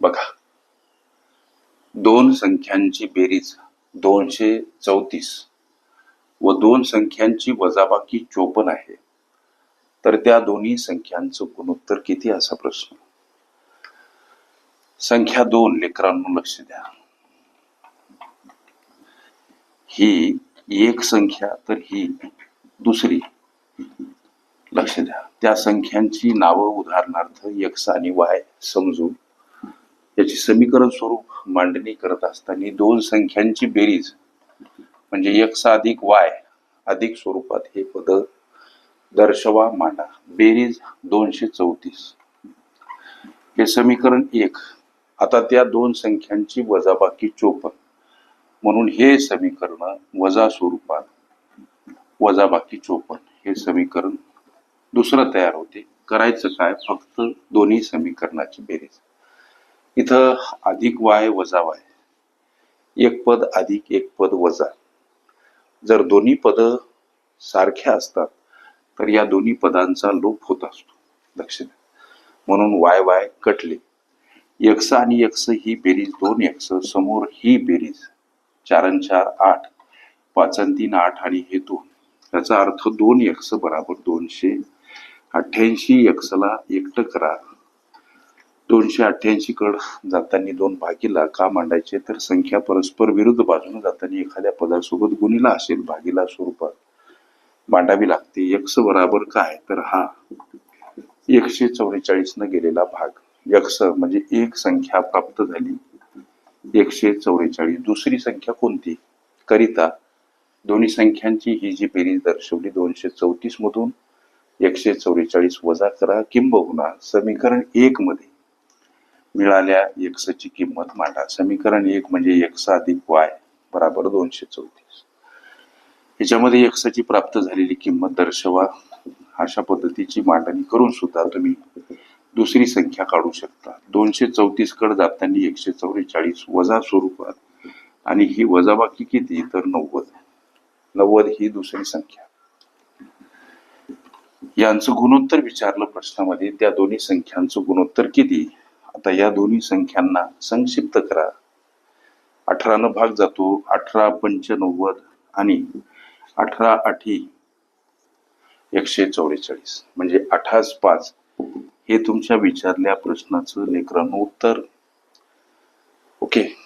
बघा. दोन संख्यांची बेरीज दोनशे चौतीस व दोन संख्यांची वजाबाकी चोपन्न आहे. तर त्या दोन्ही संख्यांचं गुणोत्तर किती असा प्रश्न. संख्या दोन लेकरांनो लक्ष द्या. ही एक संख्या तर ही दुसरी. लक्ष द्या. त्या संख्यांची नावं उदाहरणार्थ एक्स आणि वाय समजून याची समीकरण स्वरूप मांडणी करत असताना दोन संख्यांची बेरीज म्हणजे एक्स अधिक वाय अधिक स्वरूपात हे पद दर्शवा मांडा. बेरीज दोनशे चौतीस. हे समीकरण एक. आता त्या दोन संख्यांची वजाबाकी चोपन्न. म्हणून हे समीकरण वजा स्वरूपात वजाबाकी चोपन्न. हे समीकरण दुसरं तयार होते. करायचं काय? फक्त दोन्ही समीकरणाची बेरीज. इथं अधिक वाय वजा वाय. एक पद अधिक एक पद वजा. जर दोन्ही पद सारख्या असतात तर या दोन्ही पदांचा लोप होत असतो लक्ष द्या म्हणून वाय वाय कटले. यक्ष आणि यक्ष ही बेरीज दोन यक्ष समोर ही बेरीज चार चार आठ पाचन तीन आठ आणि हे दोन. याचा अर्थ दोन यक्ष बराबर दोनशे अठ्ठ्याऐंशी यक्षला एकटं करा. दोनशे अठ्ठ्याऐंशी कड जाताना दोन भागीला का मांडायचे? तर संख्या परस्पर विरुद्ध बाजूने जाताना एखाद्या पदासोबत गुणीला असेल भागीला स्वरूपात. मांडावी लागते. एक्स बराबर काय? तर हा एकशे चौवेचाळीस न गेलेला भाग. यक्ष म्हणजे एक संख्या प्राप्त झाली. एकशे चौवेचाळीस दुसरी संख्या कोणती? करिता दोन्ही संख्यांची ही जी बेरीज दर्शवली दोनशे चौतीस मधून एकशे चौवेचाळीस वजा करा किंबहुना समीकरण एक मध्ये. मिळाल्या एक्सची किंमत मांडा. समीकरण एक म्हणजे एक्स अधिक वाय बराबर दोनशे चौतीस. ह्याच्यामध्ये एक्सची प्राप्त झालेली किंमत दर्शवा. अशा पद्धतीची मांडणी करून सुद्धा तुम्ही दुसरी संख्या काढू शकता. दोनशे चौतीसकडे जाताना एकशे चौवेचाळीस वजा स्वरूपात. आणि ही वजाबाकी किती? तर नव्वद. नव्वद ही दुसरी संख्या. यांचं गुणोत्तर विचारलं प्रश्नामध्ये त्या दोन्ही संख्यांचं गुणोत्तर किती? आता या दोन्ही संख्यांना संक्षिप्त करा. अठरानं भाग जातो अठरा पंचनव्वद आणि अठरा आठी एकशे चौवेचाळीस. म्हणजे अठास पाच हे तुमच्या विचारल्या प्रश्नाचं लेकरांनो उत्तर. ओके.